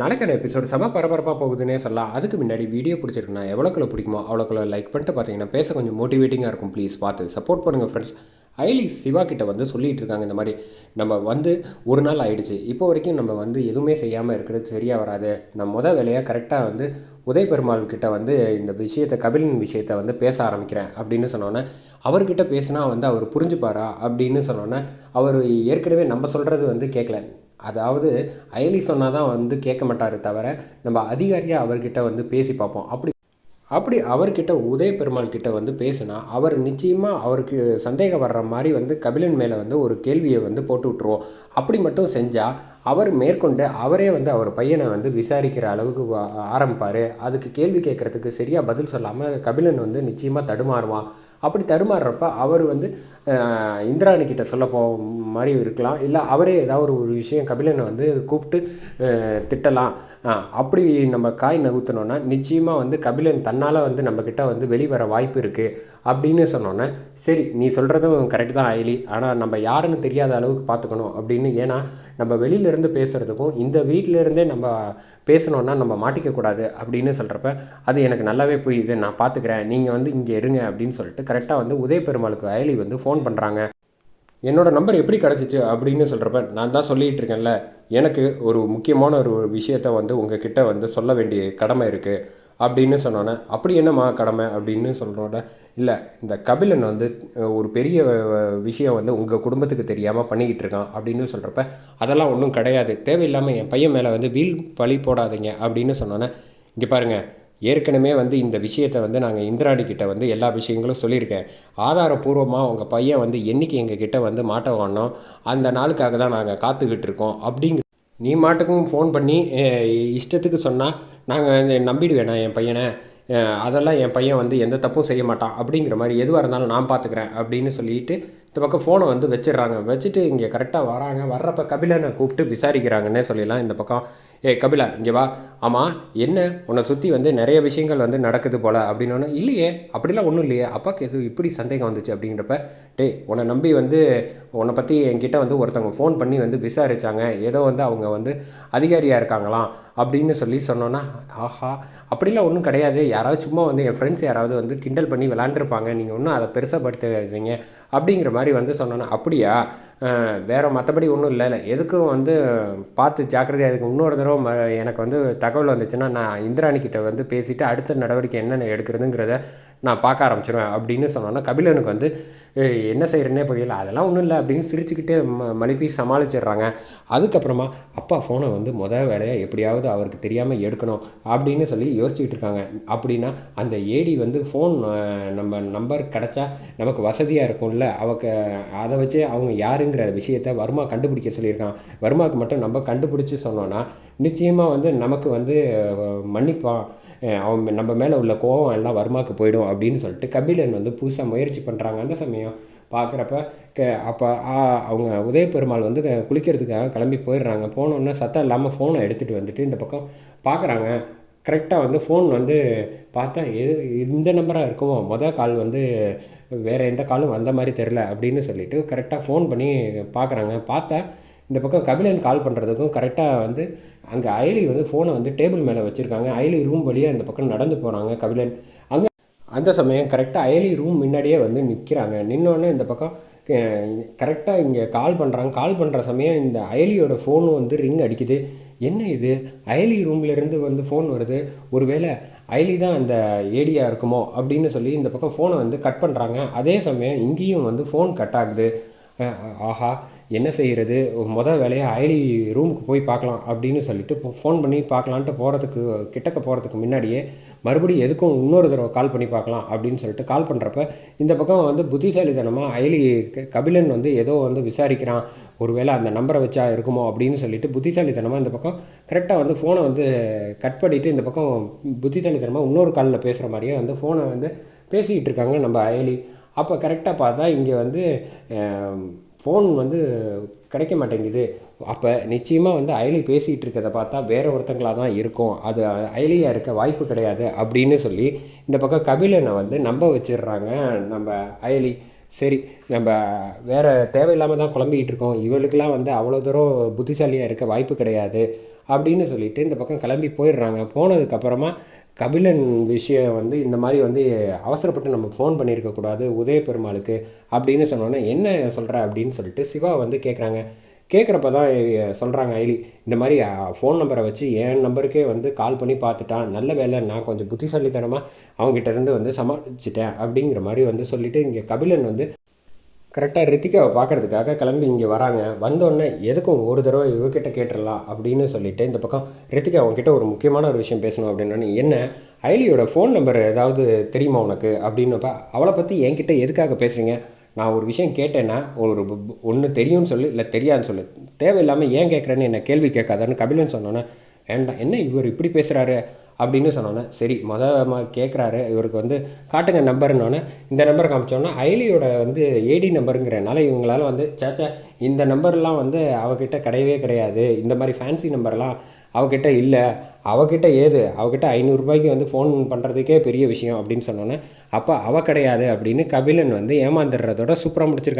நடக்கிற எபிசோடு செம பரபரப்பாக போகுதுன்னே சொல்லலாம். அதுக்கு முன்னாடி வீடியோ பிடிச்சிருக்குன்னா எவ்வளோக்குள்ள பிடிக்குமோ அவ்வளோக்குள்ள லைக் பண்ணிட்டு பார்த்தீங்கன்னா பேச கொஞ்சம் மோட்டிவேட்டிங்காக இருக்கும். ப்ளீஸ் பார்த்து சப்போர்ட் பண்ணுங்கள் ஃப்ரெண்ட்ஸ் ஐலி சிவா கிட்ட வந்து சொல்லிகிட்டு இருக்காங்க இந்த மாதிரி. நம்ம வந்து ஒரு நாள் ஆயிடுச்சு. இப்போ வரைக்கும் நம்ம வந்து எதுவுமே செய்யாமல் இருக்கிறது சரியாக வராது. நம்ம முத வேலையாக கரெக்டாக வந்து உதய பெருமாள் கிட்ட வந்து இந்த விஷயத்தை கபிலன் விஷயத்தை வந்து பேச ஆரம்பிக்கிறேன் அப்படின்னு சொன்னோன்னே அவர்கிட்ட பேசினா வந்து அவர் புரிஞ்சுப்பாரா அப்படின்னு சொன்னோன்னே அவர் ஏற்கனவே நம்ம சொல்கிறது வந்து கேட்கல அதாவது அயலி சொன்னால் தான் வந்து கேட்க மாட்டார் தவிர நம்ம அதிகாரியாக அவர்கிட்ட வந்து பேசி பார்ப்போம். அப்படி அப்படி அவர்கிட்ட உதய பெருமாள் கிட்ட வந்து பேசுனா அவர் நிச்சயமாக அவருக்கு சந்தேகம் வர்ற மாதிரி வந்து கபிலன் மேலே வந்து ஒரு கேள்வியை வந்து போட்டு விட்ருவோம் அப்படி மட்டும் செஞ்சால் அவர் மேற்கொண்டு அவரே வந்து அவர் பையனை வந்து விசாரிக்கிற அளவுக்கு ஆரம்பிப்பார். அதுக்கு கேள்வி கேட்குறதுக்கு சரியாக பதில் சொல்லாமல் கபிலன் வந்து நிச்சயமாக தடுமாறுவான். அப்படி தருமாறுறப்ப அவர் வந்து இந்திராணி கிட்ட சொல்ல போ மாதிரி இருக்கலாம். இல்லை அவரே ஏதாவது ஒரு விஷயம் கபிலனை வந்து கூப்பிட்டு திட்டலாம். அப்படி நம்ம காய் நகுத்தினோன்னா நிச்சயமாக வந்து கபிலன் தன்னால் வந்து நம்மக்கிட்ட வந்து வெளிவர வாய்ப்பு இருக்குது அப்படின்னு சொன்னோன்னே சரி நீ சொல்கிறதும் கரெக்ட் தான் ஆயிலி. ஆனால் நம்ம யாருன்னு தெரியாத அளவுக்கு பார்த்துக்கணும். அப்படின்னு ஏன்னா நம்ம வெளியிலேருந்து பேசுகிறதுக்கும் இந்த வீட்டிலேருந்தே நம்ம பேசணுன்னா நம்ம மாட்டிக்கக்கூடாது அப்படின்னு சொல்கிறப்ப அது எனக்கு நல்லாவே புரியுது. நான் பார்த்துக்கிறேன். நீங்கள் வந்து இங்கே இருங்க அப்படின்னு சொல்லிட்டு கரெக்டாக வந்து உதய பெருமாளுக்கு அயலி வந்து ஃபோன் பண்ணுறாங்க என்னோடய நம்பர் எப்படி கிடச்சிச்சு? அப்படின்னு சொல்கிறப்ப நான் தான் சொல்லிகிட்டு இருக்கேன்ல. எனக்கு ஒரு முக்கியமான ஒரு விஷயத்த வந்து உங்ககிட்ட வந்து சொல்ல வேண்டிய கடமை இருக்குது அப்படின்னு சொன்னோன்னே அப்படி என்னம்மா கடமை? அப்படின்னு சொல்கிறோட இல்லை இந்த கபிலன் வந்து ஒரு பெரிய விஷயம் வந்து உங்கள் குடும்பத்துக்கு தெரியாமல் பண்ணிக்கிட்டு இருக்கான். அப்படின்னு சொல்கிறப்ப அதெல்லாம் ஒன்றும் கிடையாது. தேவையில்லாமல் என் பையன் மேலே வந்து வீல் பழி போடாதீங்க. அப்படின்னு சொன்னோன்னே இங்கே பாருங்கள் ஏற்கனவே வந்து இந்த விஷயத்தை வந்து நாங்கள் இந்திராணிக்கிட்ட வந்து எல்லா விஷயங்களும் சொல்லியிருக்கேன். ஆதாரபூர்வமாக உங்கள் பையன் வந்து என்னைக்கு எங்கள் கிட்டே வந்து மாட்ட வாங்கினோம் அந்த நாளுக்காக தான் நாங்கள் காத்துக்கிட்டு இருக்கோம். அப்படிங்கிற நீ மாட்டுக்கும் ஃபோன் பண்ணி இஷ்டத்துக்கு சொன்னால் நாங்கள் நம்பிடுவேண்ணா என் பையனை. அதெல்லாம் என் பையன் வந்து எந்த தப்பும் செய்ய மாட்டான் அப்படிங்கிற மாதிரி எதுவாக இருந்தாலும் நான் பார்த்துக்கிறேன் அப்படின்னு சொல்லிட்டு இந்த பக்கம் ஃபோனை வந்து வச்சிடுறாங்க. வச்சுட்டு இங்கே கரெக்டாக வராங்க. வர்றப்ப கபிலனை கூப்பிட்டு விசாரிக்கிறாங்கன்னே சொல்லிடலாம் இந்த பக்கம். ஏ கபிலா இங்கே வா. ஆமாம் என்ன? உன்னை சுற்றி வந்து நிறைய விஷயங்கள் வந்து நடக்குது போல் அப்படின்னோன்னே இல்லையே அப்படிலாம் ஒன்றும் இல்லையே. அப்பாவுக்கு எதுவும் இப்படி சந்தேகம் வந்துச்சு? அப்படிங்கிறப்ப டேய் உன்னை நம்பி வந்து உன்னை பற்றி என்கிட்ட வந்து ஒருத்தவங்க ஃபோன் பண்ணி வந்து விசாரிச்சாங்க. ஏதோ வந்து அவங்க வந்து அதிகாரியாக இருக்காங்களாம். அப்படின்னு சொல்லி சொன்னோன்னா ஆஹா அப்படிலாம் ஒன்றும் கிடையாது. யாராவது சும்மா வந்து என் ஃப்ரெண்ட்ஸ் யாராவது வந்து கிண்டல் பண்ணி விளாண்டுருப்பாங்க. நீங்கள் ஒன்றும் அதை பெருசாக படுத்துறீங்க அப்படிங்கிற மாதிரி வந்து சொன்னோன்னா அப்படியா? வேறு வேற மற்றபடி ஒன்றும் இல்லை. எதுக்கும் வந்து பார்த்து ஜாக்கிரதையாக இருக்கு இன்னொரு தடவை ம எனக்கு வந்து தகவல் வந்துச்சுன்னா நான் இந்திராணிக்கிட்ட வந்து பேசிவிட்டு அடுத்த நடவடிக்கை என்னென்ன எடுக்கிறதுங்கிறத நான் பார்க்க ஆரம்பிச்சிடுவேன் அப்படின்னு சொன்னோன்னா கபிலனுக்கு வந்து என்ன செய்கிறேன்னே புரியல. அதெல்லாம் ஒன்றும் இல்லை அப்படின்னு சிரிச்சுக்கிட்டே ம மழுப்பி சமாளிச்சிடுறாங்க. அதுக்கப்புறமா அப்பா ஃபோனை வந்து முத வேலையை எப்படியாவது அவருக்கு தெரியாமல் எடுக்கணும் அப்படின்னு சொல்லி யோசிச்சுக்கிட்டு இருக்காங்க. அப்படின்னா அந்த ஏடி வந்து ஃபோன் நம்ம நம்பர் கிடச்சா நமக்கு வசதியாக இருக்கும்ல. அவக்க அதை வச்சு அவங்க யாருங்கிற விஷயத்த வர்மா கண்டுபிடிக்க சொல்லியிருக்கான். வர்மாவுக்கு மட்டும் நம்ம கண்டுபிடிச்சி சொன்னோன்னா நிச்சயமாக வந்து நமக்கு வந்து மன்னிப்பான் அவன் நம்ம மேலே உள்ள கோவம் எல்லாம் வருமாக்கு போயிடும் அப்படின்னு சொல்லிட்டு கபிலன் வந்து புதுசாக முயற்சி பண்ணுறாங்க அந்த சமயம் பார்க்குறப்ப க அப்போ அவங்க உதய பெருமாள் வந்து குளிக்கிறதுக்காக கிளம்பி போயிடுறாங்க. போனோன்னே சத்தம் இல்லாமல் ஃபோனை எடுத்துகிட்டு வந்துட்டு இந்த பக்கம் பார்க்குறாங்க கரெக்டாக வந்து ஃபோன் வந்து பார்த்தா எது இந்த நம்பராக இருக்குமோ? மொதல் கால் வந்து வேறு எந்த காலும் வந்த மாதிரி தெரில அப்படின்னு சொல்லிவிட்டு கரெக்டாக ஃபோன் பண்ணி பார்க்குறாங்க பார்த்தா இந்த பக்கம் கபிலன் கால் பண்ணுறதுக்கும் கரெக்டாக வந்து அங்கே அயலி வந்து ஃபோனை வந்து டேபிள் மேலே வச்சுருக்காங்க. அயலி ரூம் வழியாக இந்த பக்கம் நடந்து போகிறாங்க கபிலன். அங்கே அந்த சமயம் கரெக்டாக அயலி ரூம் முன்னாடியே வந்து நிற்கிறாங்க நின்னோடனே இந்த பக்கம் கரெக்டாக இங்கே கால் பண்ணுறாங்க கால் பண்ணுற சமயம் இந்த அயலியோட ஃபோனும் வந்து ரிங் அடிக்குது. என்ன இது? அயலி ரூம்லேருந்து வந்து ஃபோன் வருது. ஒருவேளை அயலி தான் அந்த ஏடியா இருக்குமோ அப்படின்னு சொல்லி இந்த பக்கம் ஃபோனை வந்து கட் பண்ணுறாங்க அதே சமயம் இங்கேயும் வந்து ஃபோன் கட் ஆகுது. ஆஹா. என்ன செய்கிறது மொதல் வேலையாக அயலி ரூமுக்கு போய் பார்க்கலாம் அப்படின்னு சொல்லிட்டு ஃபோன் பண்ணி பார்க்கலான்ட்டு போகிறதுக்கு கிட்டக்க போகிறதுக்கு முன்னாடியே மறுபடியும் எதுக்கும் இன்னொரு தடவை கால் பண்ணி பார்க்கலாம் அப்படின்னு சொல்லிட்டு கால் பண்ணுறப்ப இந்த பக்கம் வந்து புத்திசாலித்தனமாக அயலி கபிலன் வந்து ஏதோ வந்து விசாரிக்கிறான். ஒருவேளை அந்த நம்பரை வச்சா இருக்குமோ அப்படின்னு சொல்லிட்டு புத்திசாலித்தனமாக இந்த பக்கம் கரெக்டாக வந்து ஃபோனை வந்து கட் பண்ணிவிட்டு இந்த பக்கம் புத்திசாலித்தனமாக இன்னொரு காலில் பேசுகிற மாதிரியே வந்து ஃபோனை வந்து பேசிக்கிட்டு இருக்காங்க நம்ம அயலி அப்போ கரெக்டாக பார்த்தா இங்கே வந்து ஃபோன் வந்து கிடைக்க மாட்டேங்குது. அப்போ நிச்சயமாக வந்து அயலி பேசிகிட்டு இருக்கிறத பார்த்தா வேற ஒருத்தங்களாக தான் இருக்கும். அது அயலியாக இருக்க வாய்ப்பு கிடையாது அப்படின்னு சொல்லி இந்த பக்கம் கபிலனை வந்து நம்ப வச்சிடுறாங்க நம்ம அயலி. சரி நம்ம வேறு தேவையில்லாமல் தான் குழம்பிக்கிட்டு இருக்கோம். இவளுக்கெல்லாம் வந்து அவ்வளோ தூரம் புத்திசாலியாக இருக்க வாய்ப்பு கிடையாது அப்படின்னு சொல்லிட்டு இந்த பக்கம் கிளம்பி போயிடுறாங்க. போனதுக்கப்புறமா கபிலன் விஷயம் வந்து இந்த மாதிரி வந்து அவசரப்பட்டு நம்ம ஃபோன் பண்ணியிருக்கக்கூடாது உதய பெருமாளுக்கு அப்படின்னு சொன்னோன்னே என்ன சொல்கிற அப்படின்னு சொல்லிட்டு சிவா வந்து கேட்குறாங்க கேட்குறப்ப தான் சொல்கிறாங்க ஐலி இந்த மாதிரி ஃபோன் நம்பரை வச்சு என் நம்பருக்கே வந்து கால் பண்ணி பார்த்துட்டான். நல்ல வேலை நான் கொஞ்சம் புத்திசாலித்தனமாக அவங்ககிட்ட இருந்து வந்து சமாளிச்சிட்டேன் அப்படிங்கிற மாதிரி வந்து சொல்லிவிட்டு இங்கே கபிலன் வந்து கரெக்டாக ரித்திகாவை பார்க்கறதுக்காக கிளம்பி இங்கே வராங்க. வந்தோடனே எதுக்கும் ஒரு தடவை இவகிட்ட கேட்டுடலாம் அப்படின்னு சொல்லிட்டு இந்த பக்கம் ரித்திகா அவங்ககிட்ட ஒரு முக்கியமான ஒரு விஷயம் பேசணும் அப்படின்னா என்ன? ஐலியோட ஃபோன் நம்பர் ஏதாவது தெரியுமா உனக்கு? அப்படின்னப்ப அவளை பற்றி என்கிட்ட எதுக்காக பேசுகிறீங்க நான் ஒரு விஷயம் கேட்டேன்னா ஒரு ஒன்று தெரியும்னு சொல்லு இல்லை தெரியாதுன்னு சொல்லு. தேவையில்லாமல் ஏன் கேட்குறேன்னு என்ன கேள்வி கேட்காதான்னு கபிலன் சொன்னோன்னே வேண்டாம் என்ன இவர் இப்படி பேசுகிறாரு அப்படின்னு சொன்னோன்னே சரி மொதல் கேட்குறாரு இவருக்கு வந்து காட்டுங்க நம்பர்னோடனே இந்த நம்பர் காமிச்சோன்னா ஐலியோட வந்து ஏடி நம்பருங்கிறனால இவங்களால வந்து சேச்சா இந்த நம்பர்லாம் வந்து அவகிட்ட கிடையவே கிடையாது. இந்த மாதிரி ஃபேன்சி நம்பர்லாம் அவகிட்ட இல்லை. அவகிட்ட ஏது? அவகிட்ட ஐநூறுரூபாய்க்கு வந்து ஃபோன் பண்ணுறதுக்கே பெரிய விஷயம் அப்படின்னு சொன்னோன்னே அப்போ அவ கிடையாது அப்படின்னு கபிலன் வந்து ஏமாந்துடுறதோட சூப்பராக முடிச்சிருக்காங்க.